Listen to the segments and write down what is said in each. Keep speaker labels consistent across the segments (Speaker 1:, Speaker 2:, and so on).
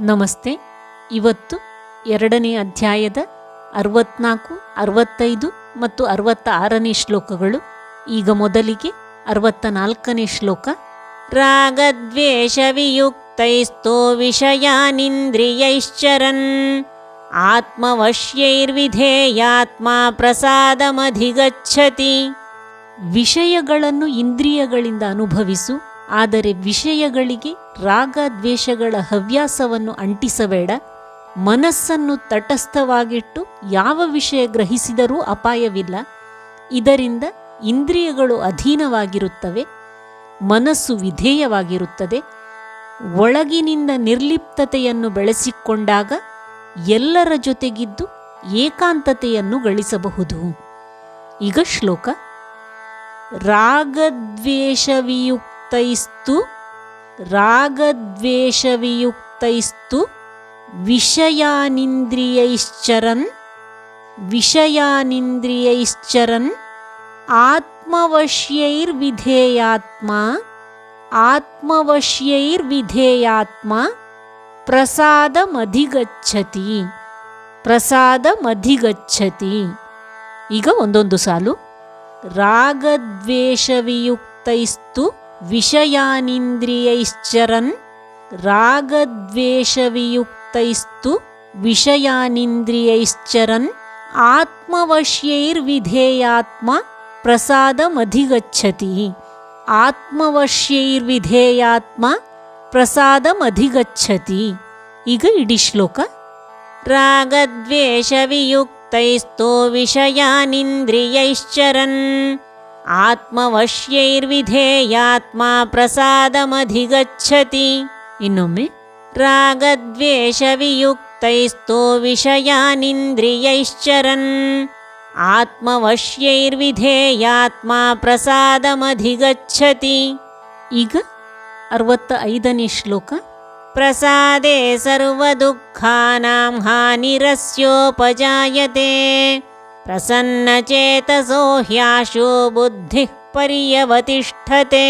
Speaker 1: ನಮಸ್ತೆ. ಇವತ್ತು ಎರಡನೇ ಅಧ್ಯಾಯದ ಅರವತ್ನಾಲ್ಕು, ಅರವತ್ತೈದು ಮತ್ತು ಅರವತ್ತ ಆರನೇ ಶ್ಲೋಕಗಳು. ಈಗ ಮೊದಲಿಗೆ ಅರವತ್ತ ನಾಲ್ಕನೇ ಶ್ಲೋಕ. ರಾಗದ್ವೇಷವಿಯುಕ್ತೈಸ್ತೋ ವಿಷಯಾನಿಂದ್ರಿಯೈಶ್ಚರನ್. ಆತ್ಮವಶ್ಯೈರ್ವಿಧೇಯಾತ್ಮ ಪ್ರಸಾದಮಧಿಗಚ್ಚತಿ. ವಿಷಯಗಳನ್ನು ಇಂದ್ರಿಯಗಳಿಂದ ಅನುಭವಿಸು ಆದರೆ ವಿಷಯಗಳಿಗೆ ರಾಗ ದ್ವೇಷಗಳ ಹವ್ಯಾಸವನ್ನು ಅಂಟಿಸಬೇಡ. ಮನಸ್ಸನ್ನು ತಟಸ್ಥವಾಗಿಟ್ಟು ಯಾವ ವಿಷಯ ಗ್ರಹಿಸಿದರೂ ಅಪಾಯವಿಲ್ಲ. ಇದರಿಂದ ಇಂದ್ರಿಯಗಳು ಅಧೀನವಾಗಿರುತ್ತವೆ. ಮನಸ್ಸು ವಿಧೇಯವಾಗಿರುತ್ತದೆ. ಒಳಗಿನಿಂದ ನಿರ್ಲಿಪ್ತತೆಯನ್ನು ಬೆಳೆಸಿಕೊಂಡಾಗ ಎಲ್ಲರ ಜೊತೆಗಿದ್ದು ಏಕಾಂತತೆಯನ್ನು ಗಳಿಸಬಹುದು. ಈಗ ಶ್ಲೋಕ. ರಾಗದ್ವೇಷವಿಯುಕ್ತೈಸ್ತು ರಾಗದ್ವೇಷವಿಯುಕ್ತೈಸ್ತು ವಿಷಯಾನಿಂದ್ರಿಯೈಶ್ಚರನ್ ವಿಷಯಾನಿಂದ್ರಿಯೈಶ್ಚರನ್ ಆತ್ಮವಶ್ಯೈರ್ವಿಧೇಯಾತ್ಮ ಆತ್ಮವಶ್ಯೈರ್ವಿಧೇಯಾತ್ಮ ಪ್ರಸಾದಮಧಿಗಚ್ಚತಿ ಪ್ರಸಾದಮಧಿಗಚ್ಚತಿ. ಈಗ ಒಂದೊಂದು ಸಾಲು. ರಾಗದ್ವೇಷವಿಯುಕ್ತೈಸ್ತು ವಿಷಯಾನಿಂದ್ರಿಯೈಶ್ಚರನ್ ರಾಗದ್ವೇಷವಿಯುಕ್ತೈಸ್ತು ವಿಷಯಾನಿಂದ್ರಿಯೈಶ್ಚರನ್ ಆತ್ಮವಶ್ಯೈರ್ವಿಧೇಯಾತ್ಮ ಪ್ರಸಾದಮಧಿಗಚ್ಚತಿ ಆತ್ಮವಶ್ಯೈರ್ವಿಧೇಯಾತ್ಮ ಪ್ರಸಾದಮಧಿಗಚ್ಚತಿ ಈಗ ಇಡೀ ಶ್ಲೋಕ. ರಾಗದ್ವೇಷವಿಯುಕ್ತೈಸ್ತೋ ವಿಷಯಾನಿಂದ್ರಿಯೈಶ್ಚರನ್ ಆತ್ಮವಶ್ಯೈರ್ವಿಧೇಯಾತ್ಮ ಪ್ರಸಾದಮಧಿಗಚ್ಚತಿ ಇನ್ನೊಮ್ಮೆ ರಾಗದ್ವೇಷವಿಯುಕ್ತೈಸ್ತೋ ವಿಷಯಾನಿಂದ್ರಿಯೈಶ್ಚರನ್ ಆತ್ಮವಶ್ಯೈರ್ವಿಧೇಯಾತ್ಮ ಪ್ರಸಾದಮಧಿಗಚ್ಚತಿ ಈಗ ಅರವತ್ತ ಐದನೇ ಶ್ಲೋಕ ಪ್ರಸಾದೆ ಸರ್ವದುಃಖಾನಾಂ ಹಾನಿರಸ್ಯೋಪಜಾಯತೆ ಪ್ರಸನ್ನಚೇತಸೋ ಹ್ಯಾಶೋ ಬುದ್ಧಿ ಪರ್ಯವತಿಷ್ಠತೆ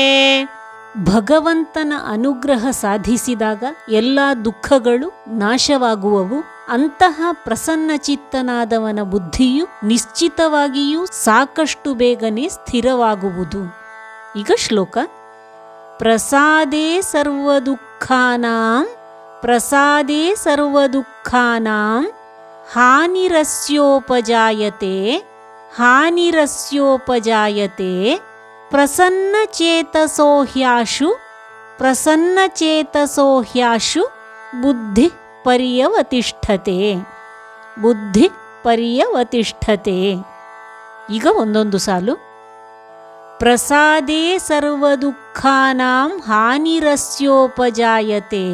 Speaker 1: ಭಗವಂತನ ಅನುಗ್ರಹ ಸಾಧಿಸಿದಾಗ ಎಲ್ಲ ದುಃಖಗಳು ನಾಶವಾಗುವವು. ಅಂತಹ ಪ್ರಸನ್ನಚಿತ್ತನಾದವನ ಬುದ್ಧಿಯು ನಿಶ್ಚಿತವಾಗಿಯೂ ಸಾಕಷ್ಟು ಬೇಗನೆ ಸ್ಥಿರವಾಗುವುದು. ಈಗ ಶ್ಲೋಕ. ಪ್ರಸಾದೇ ಸರ್ವದುಃಖಾನಾಂ ಪ್ರಸಾದೇ ಸರ್ವದುಃಖಾನಾಂ ಹಾನಿರಸ್ಯೋಪಜಾಯತೆ ಹಾನಿರಸ್ಯೋಪಜಾಯತೆ ಪ್ರಸನ್ನಚೇತಸೋ ಹ್ಯಾಶು ಪ್ರಸನ್ನಚೇತಸೋ ಹ್ಯಾಶು ಬುದ್ಧಿ ಪರ್ಯವತಿಷ್ಠತೆ ಬುದ್ಧಿ ಪರ್ಯವತಿಷ್ಠತೆ ಈಗ ಒಂದೊಂದು ಸಾಲು ಪ್ರಸಾದೇ ಸರ್ವದುಃಖಾನಾಂ ಹಾನಿರಸ್ಯೋಪಜಾಯತೆ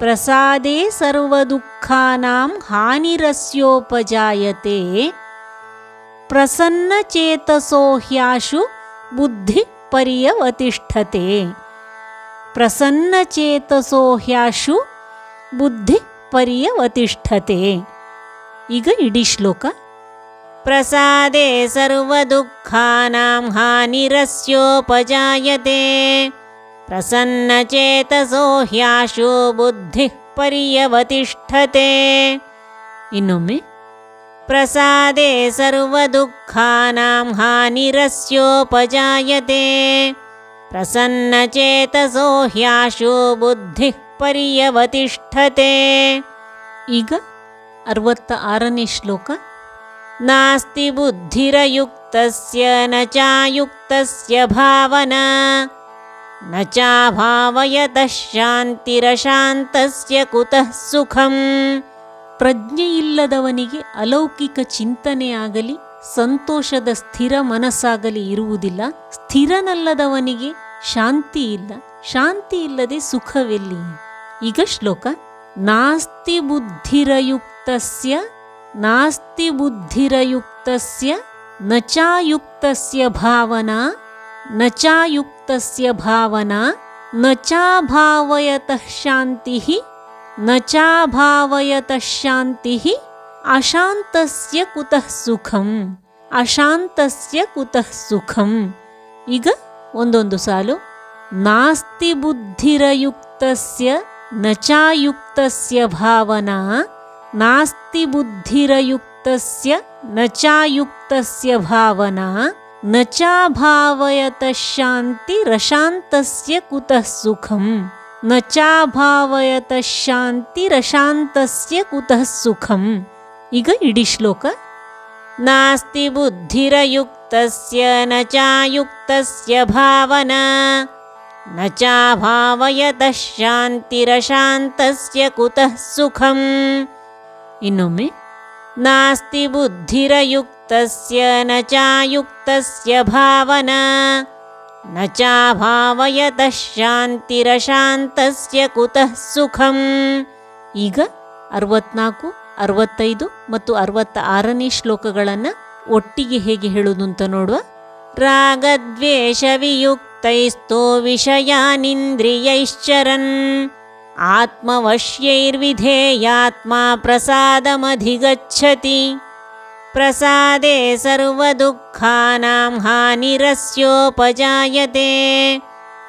Speaker 1: ಪ್ರಸಾದೇ ಸರ್ವದುಃಖಾನಾಂ ಹಾನಿರಸ್ಯೋಪಜಾಯತೆ ಪ್ರಸನ್ನಚೇತಸೋ ಹ್ಯಾಶು ಬುದ್ಧಿ ಪರ್ಯವತಿಷ್ಠತೆ ಪ್ರಸನ್ನಚೇತಸೋ ಹ್ಯಾಶು ಬುದ್ಧಿ ಪರ್ಯವತಿಷ್ಠತೆ ಈಗ ಇಡೀ ಶ್ಲೋಕ ಪ್ರಸಾದೆ ಸರ್ವದುಃಖಾನಾಂ ಹಾನಿರಸ್ಯೋಪಜಾಯತೆ ಪ್ರಸನ್ನಚೇತಸೋ ಹ್ಯಾಶು ಬುದ್ಧಿ ಪರ್ಯವತಿಷ್ಠತೆ ಇನ್ನೊಮ್ಮೆ ಪ್ರಸಾದೆ ಸರ್ವದುಃಖಾನಾಂ ಹಾನಿರಸ್ಯೋಪಜಾಯತೆ ಪ್ರಸನ್ನಚೇತಸೋ ಹ್ಯಾಶು ಬುದ್ಧಿ ಪರ್ಯವತಿಷ್ಠತೆ ಈಗ ಅರವತ್ತ ಆರನೇ ಶ್ಲೋಕ ನಾಸ್ತಿ ಬುದ್ಧಿರಯುಕ್ತಸ್ಯ ನ ಚಾಯುಕ್ತಸ್ಯ ಭಾವನಾ ಚಾಭಾವಯತಃ ಶಾಂತಿರಶಾಂತಸ್ಯ ಕುತಃ ಸುಖಂ ಪ್ರಜ್ಞೆಯಿಲ್ಲದವನಿಗೆ ಅಲೌಕಿಕ ಚಿಂತನೆಯಾಗಲಿ ಸಂತೋಷದ ಸ್ಥಿರ ಮನಸ್ಸಾಗಲಿ ಇರುವುದಿಲ್ಲ. ಸ್ಥಿರನಲ್ಲದವನಿಗೆ ಶಾಂತಿ ಇಲ್ಲ. ಶಾಂತಿ ಇಲ್ಲದೆ ಸುಖವೆಲ್ಲಿ? ಈಗ ಶ್ಲೋಕ. ನಾಸ್ತಿ ಬುದ್ಧಿರಯುಕ್ತಸ್ಯ ನಾಸ್ತಿ ಬುದ್ಧಿರಯುಕ್ತಸ್ಯ, ನಚಾಯುಕ್ತಸ್ಯ ಚಾಯುಕ್ತಸ್ಯ ಭಾವನಾ ನ ಚಾಯುಕ್ತಸ್ಯ ಭಾವನಾ ನ ಚಾಭಾವಯತಃ ಶಾಂತಿಃ ನ ಚಾಭಾವಯತಃ ಶಾಂತಿಃ ಅಶಾಂತಸ್ಯ ಕುತಃ ಸುಖಂ ಅಶಾಂತಸ್ಯ ಕುತಃ ಸುಖಂ ಈಗ ಒಂದೊಂದು ಸಾಲು ನಾಸ್ತಿ ಬುದ್ಧಿರಯುಕ್ತಸ್ಯ ನ ಚಾಯುಕ್ತಸ್ಯ ಭಾವನಾ ನಾಸ್ತಿ ಬುದ್ಧಿರಯುಕ್ತಸ್ಯ ನ ಚಾಯುಕ್ತಸ್ಯ ಭಾವನಾ न चाभावयतश्शान्तिरशान्तस्य कुतः सुखं न चाभावयतश्शान्तिरशान्तस्य कुतः सुखम्? इग इडिश्लोक नास्ति बुद्धिरयुक्तस्य न चायुक्तस्य भावना। न चाभावयतः शान्तिरशान्तस्य कुतः सुखम्? इन्मे ನಾಸ್ತಿ ಬುದ್ಧಿರಯುಕ್ತಸ್ಯ ನ ಚಾಯುಕ್ತಸ್ಯ ಭಾವನಾ ನ ಶಾಂತಿರ ಶಾಂತಿರಶಾಂತಸ್ಯ ಕುತಃ ಸುಖಂ ಈಗ ಅರವತ್ನಾಲ್ಕು, ಅರವತ್ತೈದು ಮತ್ತು ಅರವತ್ತ ಆರನೇ ಶ್ಲೋಕಗಳನ್ನು ಒಟ್ಟಿಗೆ ಹೇಗೆ ಹೇಳುವುದು ಅಂತ ನೋಡುವ? ರಾಗದ್ವೇಷವಿಯುಕ್ತೈಸ್ತೋ ವಿಷಯಾನಿಂದ್ರಿಯೈಶ್ಚರನ್. आत्मवश्यैर्विधेयात्मा प्रसादमधिगच्छति। प्रसादे सर्वदुःखानां हानिरस्योपजायते।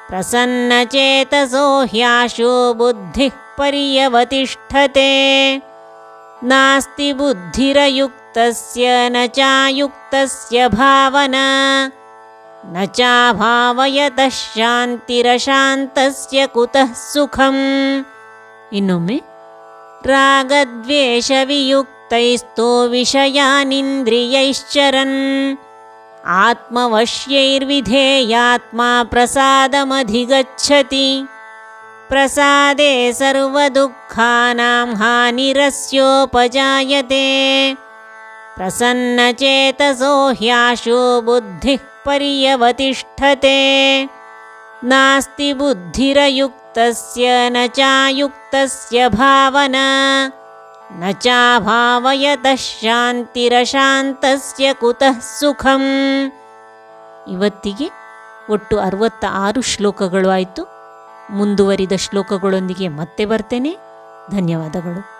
Speaker 1: प्रसन्नचेतसो ह्याशो बुद्धिः पर्यवतिष्ठते। नास्ति बुद्धिरयुक्तस्य न चायुक्तस्य भावना। न चाभावयतः शान्तिरशान्तस्य कुतः सुखम्? इनु रागद्वेषवियुक्तैस्तो विषयानिन्द्रियैश्चरन्। आत्मवश्यैर्विधेयात्मा प्रसादमधिगच्छति। प्रसादे सर्वदुःखानां हानिरस्योपजायते। प्रसन्नचेतसो ह्याशो बुद्धिः ಪರ್ಯವತಿಷ್ಠತೆ ನಾಸ್ತಿ ಬುದ್ಧಿರಯುಕ್ತಸ್ಯ ನ ಚಾಯುಕ್ತಸ್ಯ ಭಾವನಾ ನ ಚಾಭಾವಯತಃ ಶಾಂತಿರಶಾಂತಸ್ಯ ಕುತಃ ಸುಖಂ ಇವತ್ತಿಗೆ ಒಟ್ಟು ಅರವತ್ತ ಆರು ಶ್ಲೋಕಗಳು ಆಯಿತು. ಮುಂದುವರಿದ ಶ್ಲೋಕಗಳೊಂದಿಗೆ ಮತ್ತೆ ಬರ್ತೇನೆ. ಧನ್ಯವಾದಗಳು.